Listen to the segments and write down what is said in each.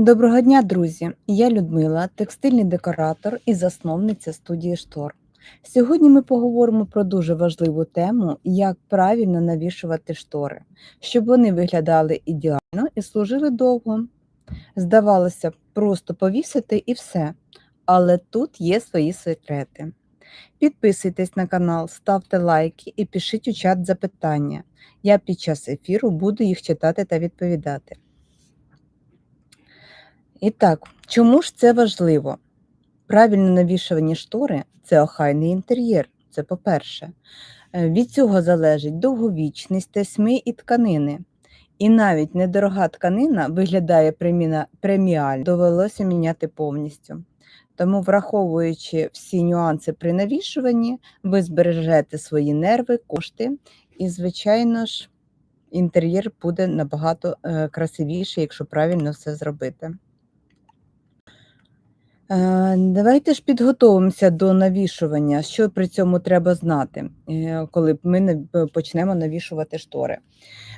Доброго дня, друзі! Я Людмила, текстильний декоратор і засновниця студії штор. Сьогодні ми поговоримо про дуже важливу тему, як правильно навішувати штори, щоб вони виглядали ідеально і служили довго. Здавалося, просто повісити і все, але тут є свої секрети. Підписуйтесь на канал, ставте лайки і пишіть у чат запитання. Я під час ефіру буду їх читати та відповідати. І так, чому ж це важливо? Правильно навішувані штори це охайний інтер'єр, це по-перше. Е, Від цього залежить довговічність тесьми і тканини. І навіть недорога тканина виглядає преміально, довелося міняти повністю. Тому, враховуючи всі нюанси при навішуванні, ви збережете свої нерви, кошти, і, звичайно ж, інтер'єр буде набагато е, красивіший, якщо правильно все зробити. Е, Давайте ж підготовимося до навішування. Що при цьому треба знати, е, коли ми нав- почнемо навішувати штори?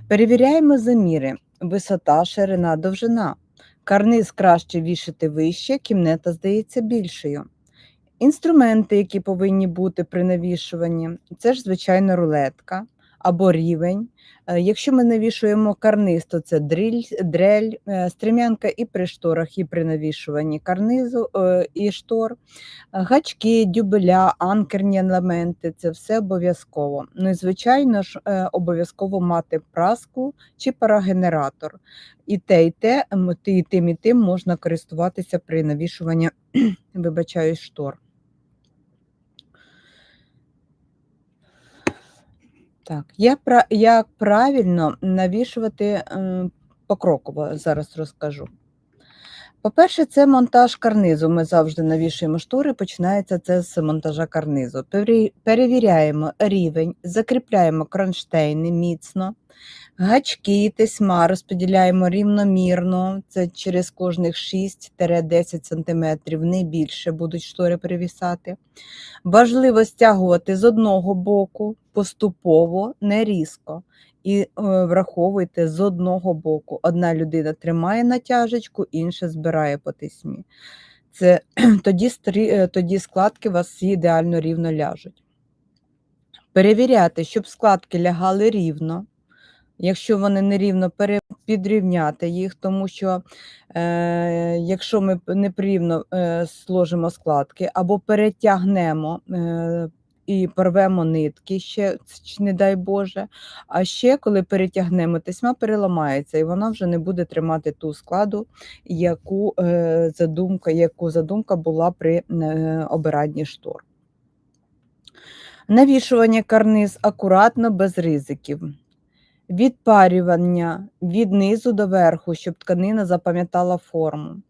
Перевіряємо заміри: висота, ширина, довжина. Карниз краще вішати вище, кімната здається більшою. Інструменти, які повинні бути при навішуванні, це ж звичайно рулетка або рівень. Е, Якщо ми навішуємо карниз, то це дріль, дрель, е, стрімянка і при шторах, і при навішуванні карнизу е, і штор, гачки, дюбеля, анкерні елементи це все обов'язково. Ну і звичайно ж, обов'язково мати праску чи парагенератор. І те, і те, і тим, і тим можна користуватися при навішуванні, вибачаюсь, штор. Так, як, як правильно навішувати е, покроково, зараз розкажу. По-перше, це монтаж карнизу. Ми завжди навішуємо штори, починається це з монтажа карнизу. Перевіряємо рівень, закріпляємо кронштейни міцно, гачки тесьма розподіляємо рівномірно, це через кожних 6-10 см, не більше будуть штори перевісати. Важливо стягувати з одного боку поступово, не різко. І е, враховуйте з одного боку. Одна людина тримає натяжечку, інша збирає по тесьмі. Це тоді, е, тоді складки у вас ідеально рівно ляжуть. Перевіряти, щоб складки лягали рівно. Якщо вони нерівно, підрівняти їх, тому що е, якщо ми непрівно е, сложимо складки або перетягнемо е, і порвемо нитки, ще, не дай Боже, а ще коли перетягнемо, тесьма переламається, і вона вже не буде тримати ту складу, яку, е, задумка, яку задумка була при е, обиранні штор. Навішування карниз акуратно, без ризиків. Відпарювання від низу до верху, щоб тканина запам'ятала форму.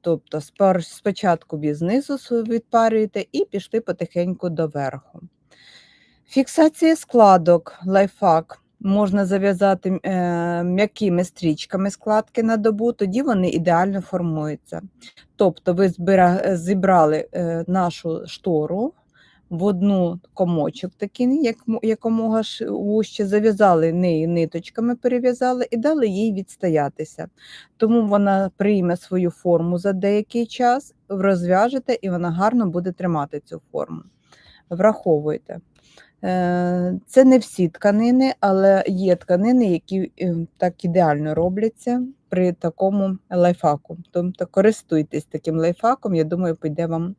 Тобто спочатку від знизу відпарюєте і пішли потихеньку до верху. Фіксація складок, лайфхак. Можна зав'язати е, м'якими стрічками складки на добу, тоді вони ідеально формуються. Тобто ви зібрали е, нашу штору в одну комочок такий, як, якомога ш- вужче, зав'язали неї ниточками, перев'язали і дали їй відстоятися. Тому вона прийме свою форму за деякий час, розв'яжете, і вона гарно буде тримати цю форму. Враховуйте. Е, Це не всі тканини, але є тканини, які е, так ідеально робляться при такому лайфхаку. Тобто користуйтесь таким лайфхаком, я думаю, піде вам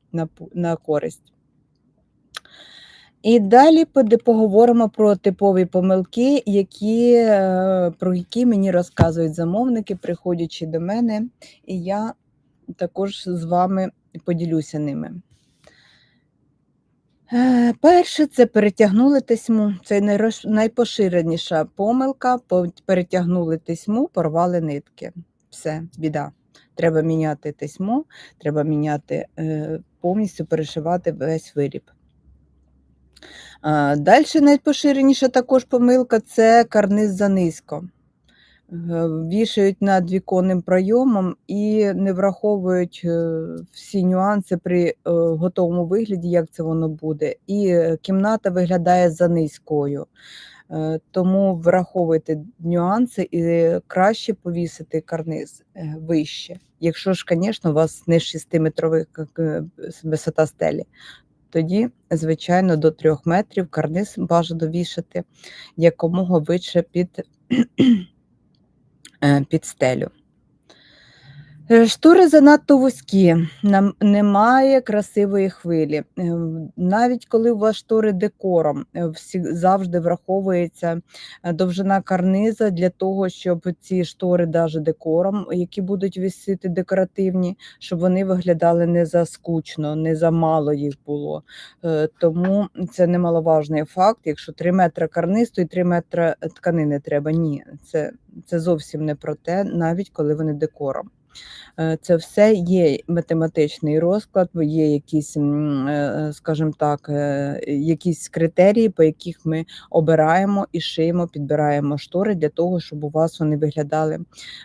на користь. І далі поговоримо про типові помилки, які, е, про які мені розказують замовники, приходячи до мене, і я також з вами поділюся ними. Е, Перше, це перетягнули тесьму. Це найпоширеніша помилка. Перетягнули тесьму, порвали нитки. Все, біда. Треба міняти тесьму, треба міняти е, повністю перешивати весь виріб. Далі найпоширеніша також помилка це карниз занизько. Е, Вішають над віконним пройомом і не враховують е, всі нюанси при е, готовому вигляді, як це воно буде. І кімната виглядає занизькою. Е, Тому враховуйте нюанси і краще повісити карниз вище. Якщо ж, звісно, у вас не 6-метровий висота стелі, тоді, звичайно, до трьох метрів карниз бажано вішати якомога вище під, е, під стелю. Е, Штори занадто вузькі, нам немає красивої хвилі. Е, Навіть коли у вас штори декором, е, всі, завжди враховується довжина карниза для того, щоб ці штори, навіть декором, які будуть висіти декоративні, щоб вони виглядали не за скучно, не за мало їх було. Тому це немаловажний факт. Якщо 3 метри карниз, то й 3 метри тканини треба. Ні, це, це зовсім не про те, навіть коли вони декором. Е, Це все є математичний розклад, є якісь, е, скажімо так, е, якісь критерії, по яких ми обираємо і шиємо, підбираємо штори для того, щоб у вас вони виглядали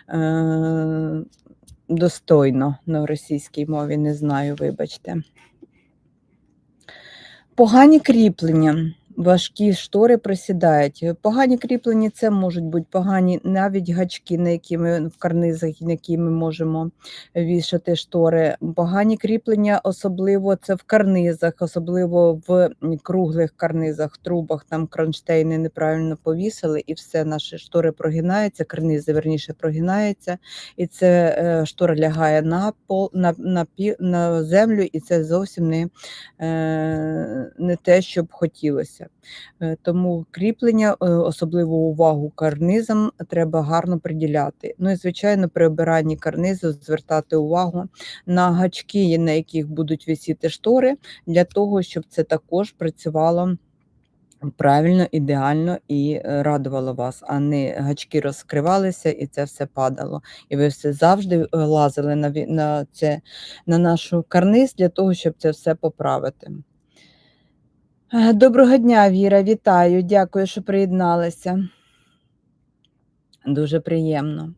е, достойно на російській мові. Не знаю, вибачте. Погані кріплення. Важкі штори просідають. Погані кріплення це можуть бути погані навіть гачки, на які ми в карнизах, на які ми можемо вішати штори. Погані кріплення, особливо це в карнизах, особливо в круглих карнизах, трубах, там кронштейни неправильно повісили, і все наші штори прогинаються, карнизи верніше прогинаються, і це е, штора лягає на пол, на, на, на землю, і це зовсім не е, не те, що б хотілося. Е, Тому кріплення, е, особливу увагу карнизам треба гарно приділяти. Ну і звичайно, при обиранні карнизу звертати увагу на гачки, на яких будуть висіти штори, для того, щоб це також працювало. Правильно, ідеально і е, радувало вас, а не гачки розкривалися і це все падало. І ви все завжди лазили на, на, це, на нашу карниз для того, щоб це все поправити. Е, Доброго дня, Віра, вітаю. Дякую, що приєдналися. Дуже приємно.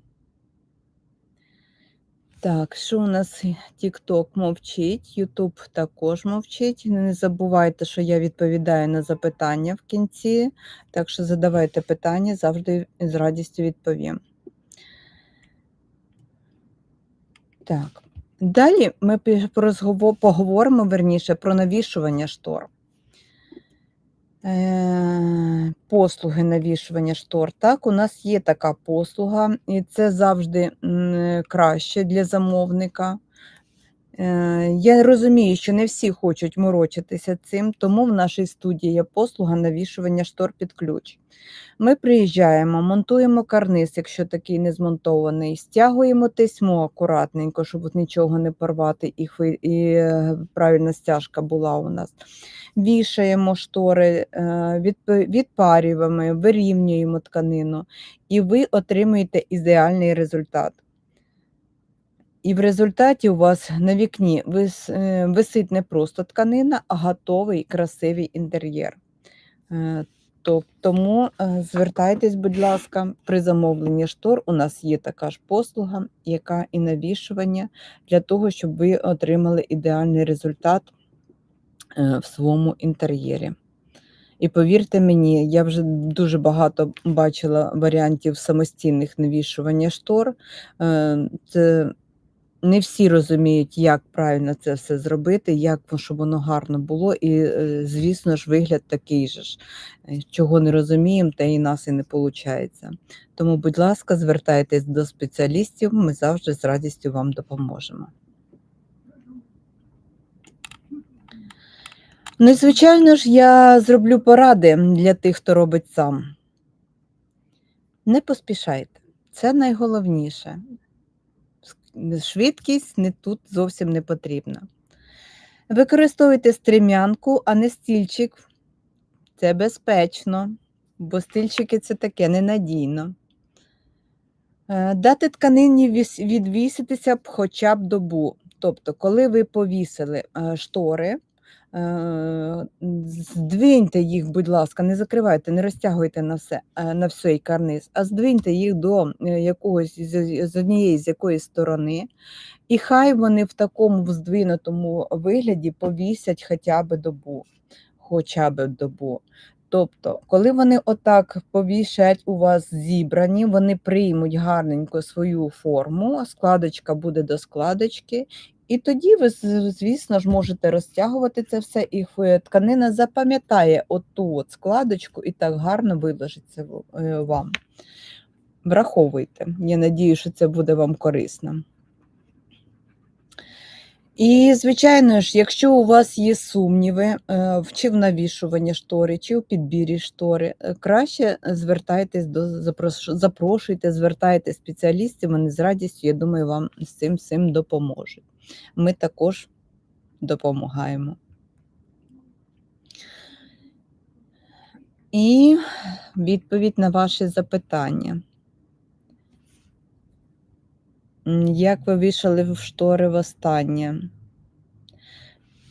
Так, що у нас TikTok мовчить, YouTube також мовчить. Не забувайте, що я відповідаю на запитання в кінці, так що задавайте питання, завжди з радістю відповім. Так. Далі ми поговоримо верніше про навішування штор. Е, Послуги навішування штор. Так, у нас є така послуга, і це завжди краще для замовника. Е, Я розумію, що не всі хочуть морочитися цим, тому в нашій студії є послуга навішування штор під ключ. Ми приїжджаємо, монтуємо карниз, якщо такий не змонтований, стягуємо тесьмо акуратненько, щоб нічого не порвати, і, е, правильна стяжка була у нас. Вішаємо штори, е, відпарюємо, вирівнюємо тканину, і ви отримуєте ідеальний результат. І в результаті у вас на вікні е, висить не просто тканина, а готовий красивий інтер'єр. Е, Тому е, звертайтесь, будь ласка, при замовленні штор. У нас є така ж послуга, яка і навішування для того, щоб ви отримали ідеальний результат в своєму інтер'єрі. І повірте мені, я вже дуже багато бачила варіантів самостійних навішування штор. Це не всі розуміють, як правильно це все зробити, як щоб воно гарно було, і, е, звісно ж, вигляд такий же ж. Е, Чого не розуміємо, те і нас і не виходить. Тому, будь ласка, звертайтесь до спеціалістів, ми завжди з радістю вам допоможемо. Ну і звичайно ж, я зроблю поради для тих, хто робить сам. Не поспішайте, це найголовніше. Швидкість не тут зовсім не потрібна. Використовуйте стрімянку, а не стільчик. Це безпечно, бо стільчики це таке ненадійно. Е, Дати тканині відвіситися хоча б добу. Тобто, коли ви повісили е, штори, здвиньте їх, будь ласка, не закривайте, не розтягуйте на все, е, на всей карниз, а здвиньте їх до е, якогось з однієї з якоїсь сторони, і хай вони в такому здвинутому вигляді повісять хоча б добу. Хоча б добу. Тобто, коли вони отак повішать у вас зібрані, вони приймуть гарненько свою форму, складочка буде до складочки, і тоді ви, звісно ж, можете розтягувати це все, і тканина запам'ятає оту от складочку і так гарно виложиться е, вам. Враховуйте. Я надію, що це буде вам корисно. І, звичайно ж, якщо у вас є сумніви е, чи в навішуванні штори, чи в підбірі штори, е, краще звертайтесь до запрошуйте, звертайте спеціалістів, вони з радістю, я думаю, вам з цим всім допоможуть. Ми також допомагаємо. І відповідь на ваші запитання. Як ви вішали в штори востаннє?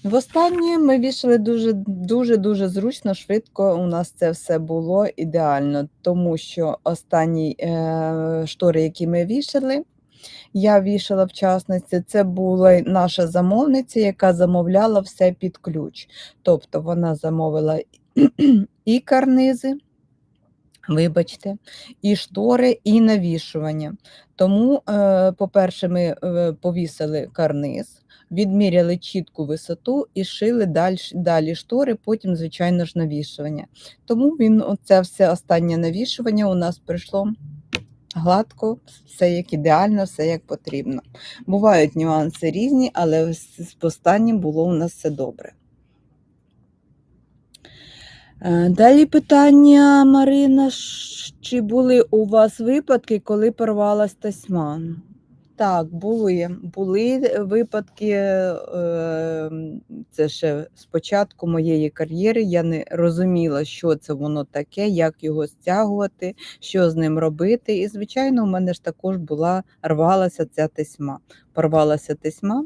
Востаннє ми вішали дуже дуже дуже зручно, швидко. У нас це все було ідеально, тому що останні е, штори, які ми вішали, я вішала в частності, це була наша замовниця, яка замовляла все під ключ. Тобто вона замовила і карнизи, вибачте, і штори, і навішування. Тому, е, по-перше, ми е, повісили карниз, відміряли чітку висоту і шили далі, далі штори, потім, звичайно ж, навішування. Тому він, це все останнє навішування у нас прийшло гладко, все як ідеально, все як потрібно. Бувають нюанси різні, але з останнім було у нас все добре. Е, Далі питання, Марина, чи були у вас випадки, коли порвалась тасьма? Так, були. Були випадки, е, це ще з початку моєї кар'єри. Я не розуміла, що це воно таке, як його стягувати, що з ним робити. І, звичайно, у мене ж також була рвалася ця тесьма. Порвалася тесьма,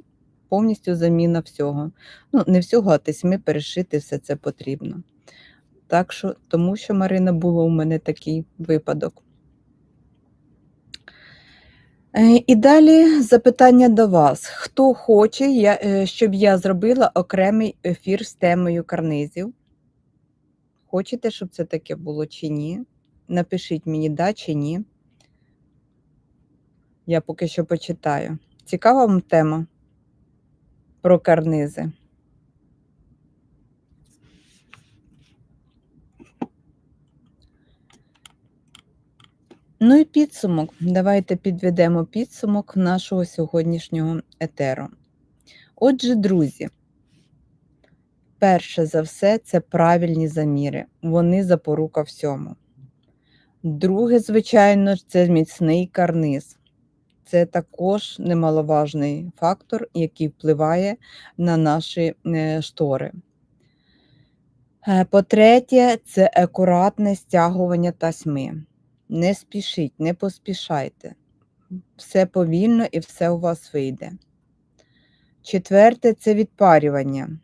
повністю заміна всього. Ну, не всього, а тесьми перешити все це потрібно. Так що, тому що, Марина, було у мене такий випадок. Е, І далі запитання до вас. Хто хоче, е, щоб я зробила окремий ефір з темою карнизів? Хочете, щоб це таке було чи ні? Напишіть мені да чи ні. Я поки що почитаю. Цікава вам тема про карнизи? Ну і підсумок. Давайте підведемо підсумок нашого сьогоднішнього етеру. Отже, друзі, перше за все, це правильні заміри. Вони запорука всьому. Друге, звичайно це міцний карниз. Це також немаловажний фактор, який впливає на наші е, штори. Е, По-третє, це акуратне стягування тасьми. Не спішіть, не поспішайте. Все повільно і все у вас вийде. Четверте це відпарювання.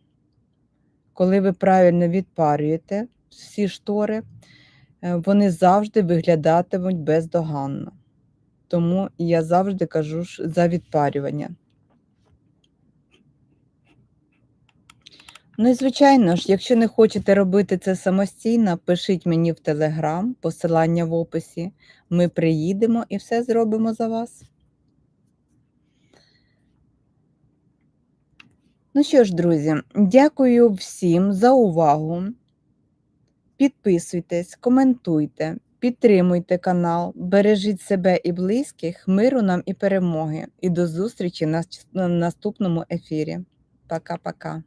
Коли ви правильно відпарюєте всі штори, е, вони завжди виглядатимуть бездоганно. Тому я завжди кажу за відпарювання. Ну і звичайно ж, якщо не хочете робити це самостійно, пишіть мені в Телеграм, посилання в описі. Ми приїдемо і все зробимо за вас. Ну що ж, друзі, дякую всім за увагу. Підписуйтесь, коментуйте, підтримуйте канал, бережіть себе і близьких, миру нам і перемоги. І до зустрічі на наступному ефірі. Пока-пока.